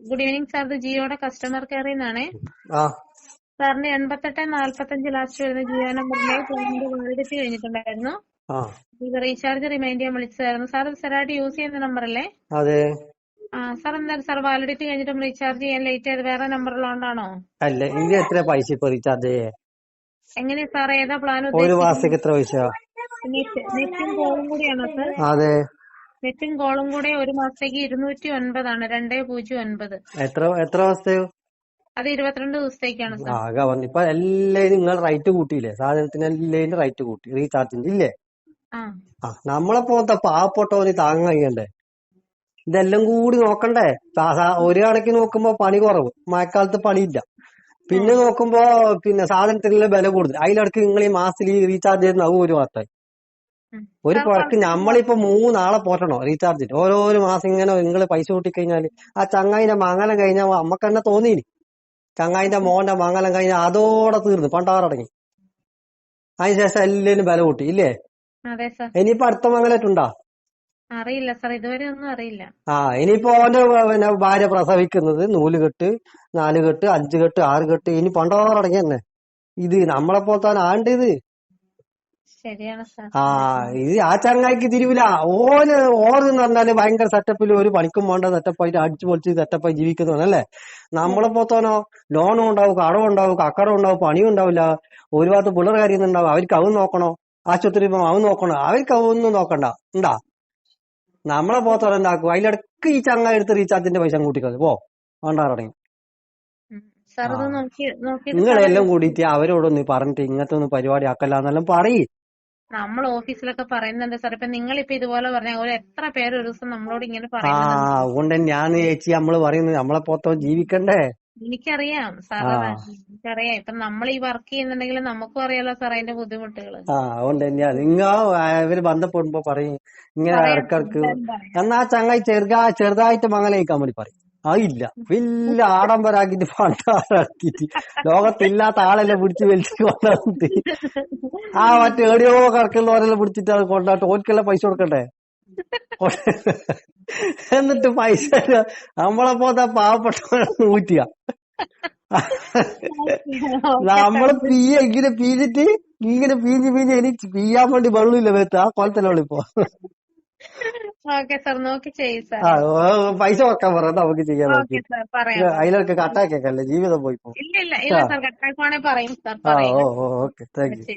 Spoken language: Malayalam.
ഗുഡ് ഈവനിങ് സാർ ഇത് ജിയോയുടെ കസ്റ്റമർ കെയറിൽ നിന്നാണേ. ആ. സാറിന്റെ എൺപത്തെട്ട് നാല്പത്തഞ്ച് ലാസ്റ്റ് വരുന്ന ജിയോ നമ്പറിലെ ഫോണിന്റെ വാലിഡിറ്റി കഴിഞ്ഞിട്ടുണ്ടായിരുന്നു. ഇത് റീചാർജ് റിമൈൻഡ് ചെയ്യാൻ വിളിച്ചതായിരുന്നു. സാർ സ്ഥിരമായിട്ട് യൂസ് ചെയ്യുന്ന നമ്പർ അല്ലേ? അതെ. ആ സാർ എന്തായാലും സാർ വാലിഡിറ്റി കഴിഞ്ഞിട്ടും റീചാർജ് ചെയ്യാൻ ലേറ്റ് ആയത് വേറെ നമ്പറിലുള്ളതുകൊണ്ടാണോ അല്ല ഇത് എത്ര പൈസ ഇപ്പൊ റീചാർജ് എങ്ങനെയാ സാർ ഏതാ പ്ലാൻ ഒരു മാസത്തേക്ക് എത്ര പൈസ നെറ്റും കോളും കൂടിയാണോ സാർ? അതെ. നെറ്റും കോളും കൂടെ ഒരു മാസത്തേക്ക് ഇരുന്നൂറ്റി ഒൻപതാണ് രണ്ടേ പൂജ്യം ഒൻപത്. എത്ര എത്ര മാസത്തെയോ അത് ഇരുപത്തിരണ്ട് ദിവസത്തേക്കാണ് സാർ. ആകെ പറഞ്ഞു ഇപ്പൊ എല്ലാരും നിങ്ങൾ റേറ്റ് കൂട്ടിയില്ലേ? സാധനത്തിന് എല്ലാരും റേറ്റ് കൂട്ടി. റീചാർജിന്റെ ഇല്ലേ? നമ്മളെ പോലത്തെ പാവപ്പെട്ടവന് താങ്ങാൻ കഴിയണ്ടേ? ഇതെല്ലാം കൂടി നോക്കണ്ടേ? ഒരു കണക്കിന് നോക്കുമ്പോ പണി കുറവ്. മഴക്കാലത്ത് പണിയില്ല. പിന്നെ നോക്കുമ്പോ പിന്നെ സാധനത്തിനുള്ള വില കൂടുതൽ. അതിലിടക്ക് നിങ്ങൾ ഈ മാസത്തിൽ ഈ റീചാർജ് ചെയ്യുന്ന ഒരു മാസമായി. ഒരു പുഴക്ക് നമ്മളിപ്പോ മൂന്നാളെ പോറ്റണോ? റീചാർജിന് ഓരോരോ മാസം ഇങ്ങനെ നിങ്ങൾ പൈസ കൂട്ടിക്കഴിഞ്ഞാൽ ആ ചങ്ങായിന്റെ മംഗലം കഴിഞ്ഞാൽ നമ്മക്ക് തന്നെ തോന്നിയിനി ചങ്ങായിന്റെ മോന്റെ മംഗലം കഴിഞ്ഞാൽ അതോടെ തീർന്നു പണ്ടാറടങ്ങി. അതിനുശേഷം എല്ലാരും ബല കൂട്ടി ഇല്ലേ? ഇനിയിപ്പോ അടുത്ത മംഗലായിട്ടുണ്ടോ അറിയില്ല സാർ ഇതുവരെ ഒന്നും അറിയില്ല. ആ ഇനിയിപ്പോ ഓന്റെ പിന്നെ ഭാര്യ പ്രസവിക്കുന്നത് നൂൽ കെട്ട് നാല് കെട്ട് അഞ്ച് കെട്ട് ആറ് കെട്ട് ഇനി പണ്ടോറടങ്ങി തന്നെ ഇത് നമ്മളെ പോലത്തെ ആണ്ട് ഇത്? ഇത് ആ ചങ്ങായിക്ക് തിരിവില്ല. ഓന് ഓർന്ന് പറഞ്ഞാൽ ഭയങ്കര സെറ്റപ്പിൽ ഒരു പണിക്കും വേണ്ട സെറ്റപ്പായിട്ട് അടിച്ചു പൊളിച്ച് സെറ്റപ്പായി ജീവിക്കുന്നവനല്ലേ നമ്മളെ പോത്തോനോ ലോണും ഉണ്ടാവും കടവും ഉണ്ടാവും കക്കടം ഉണ്ടാവും പണിയും ഉണ്ടാവില്ല. ഒരു ഭാഗത്ത് പിള്ളേർ കാര്യം ഉണ്ടാവും അവർക്ക് അവൻ നോക്കണോ? ആശുപത്രി അവൻ നോക്കണോ? അവർക്ക് അവൊന്നും നോക്കണ്ട. ഉണ്ടാ? നമ്മളെ പോത്തോനെ ഉണ്ടാക്കും അതിലിടക്ക് ഈ ചങ്ങായി എടുത്ത് റീചാർജിന്റെ പൈസ കൂട്ടിക്കളഞ്ഞു പോ. വേണ്ടാറടങ്ങി നിങ്ങളെല്ലാം കൂടിയിട്ട് അവരോടൊന്ന് പറഞ്ഞിട്ട് ഇങ്ങനത്തെ ഒന്ന് പരിപാടി ആക്കല്ലാന്നെല്ലാം പറയ്. നമ്മൾ ഓഫീസിലൊക്കെ പറയുന്നുണ്ട് സാർ ഇപ്പൊ നിങ്ങളിപ്പോ ഇതുപോലെ പറഞ്ഞ ഒരു എത്ര പേര് ഒരു ദിവസം നമ്മളോട് ഇങ്ങനെ ആ പറയുന്നുണ്ട് അതുകൊണ്ട് ഞാൻ ചേച്ചി നമ്മൾ പറയുന്നത് നമ്മളെ പോത്തോ ജീവിക്കണ്ടേ? എനിക്കറിയാം. സാർ എനിക്കറിയാം. ഇപ്പൊ നമ്മൾ ഈ വർക്ക് ചെയ്യുന്നുണ്ടെങ്കിൽ നമുക്കും അറിയാലോ സാർ അതിന്റെ ബുദ്ധിമുട്ടുകൾ. ആ അതുകൊണ്ട് തന്നെയാ നിങ്ങൾ ഇവർ ബന്ധപ്പെടുമ്പോ പറയും. ഇങ്ങനെ ഇടക്കിടക്ക് എന്നാ ചങ്ങായി ചെറുതാ ചെറുതായിട്ട് മംഗലയിക്കാൻ വേണ്ടി പറയും. അതില്ല വലിയ ആഡംബരാക്കിട്ട് പണ്ടാറാക്കിട്ട് ലോകത്തില്ലാത്ത ആളെല്ലാം പിടിച്ച് വലിച്ച് കൊണ്ടാട്ട് ആ മറ്റേ എവിടെയോ കറക്കുള്ളവരെല്ലാം പിടിച്ചിട്ട് അത് കൊണ്ടാട്ട് ഓർക്കെല്ലാം പൈസ കൊടുക്കണ്ടേ? എന്നിട്ട് പൈസ നമ്മളെ പോത്ത പാവപ്പെട്ട ഊറ്റിയ. നമ്മൾ പീയ ഇങ്ങനെ പീഞ്ഞിട്ട് ഇങ്ങനെ പീഞ്ഞ് പീഞ്ഞ് എനിക്ക് പീയാൻ വേണ്ടി വെള്ളമില്ല വേത്ത ആ കൊലത്തിലുള്ള ഇപ്പൊ. ഓക്കെ സാർ നോക്കി ചെയ്യും സാർ. ആ ഓ, പൈസ വെക്കാൻ പറ നമുക്ക് ചെയ്യാൻ അതിലൊക്കെ കട്ടാക്കിയേക്കല്ലേ ജീവിതം പോയി ഇല്ല ഇല്ല സാർ കട്ടാക്കുവാണെ പറയും സാർ ഓക്കെ. Thank you.